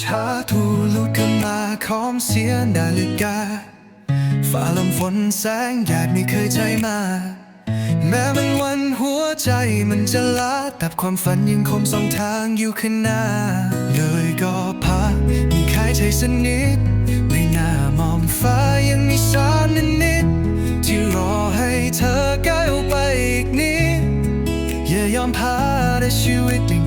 ชาทูลุกขึ้นมาคอมเสียนาฬิกาฝ่าลมฝนแสงแดดไม่เคยใจมา แม้มันวันหัวใจมันจะล้าแต่ความฝันยังคงส่องทางอยู่ข้างหน้า มีคายใจสนิทไม่น่ามองฟ้ายังมีสารนิดนิดที่รอให้เธอก้าวไปอีกนิดอย่ายอมพาได้ชีวิตดิ่ง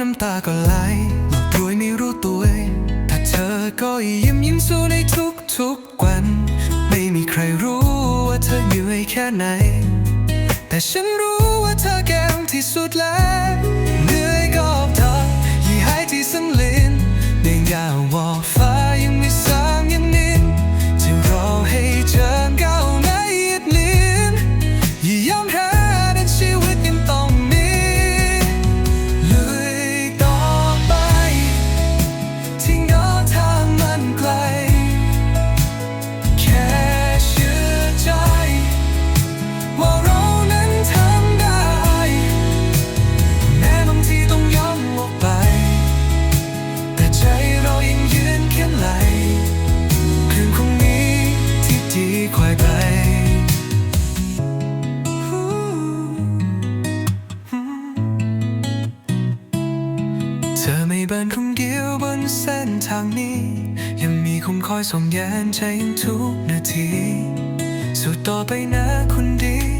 น้ำตาก็ไหลหลบด้วยไม่รู้ตัว ถ้าเธอก็ยิ้มยิ้มสู้ในทุกทุกๆวัน ไม่มีใครรู้ว่าเธอเหนื่อยแค่ไหน แต่ฉันรู้ว่าเธอแก้มที่สุดแล้ว เธอไม่บินคนเดียวบนเส้นทางนี้ ยังมีคุณคอยส่งแยนใจทุกนาทีสู้ต่อไปนะคนดี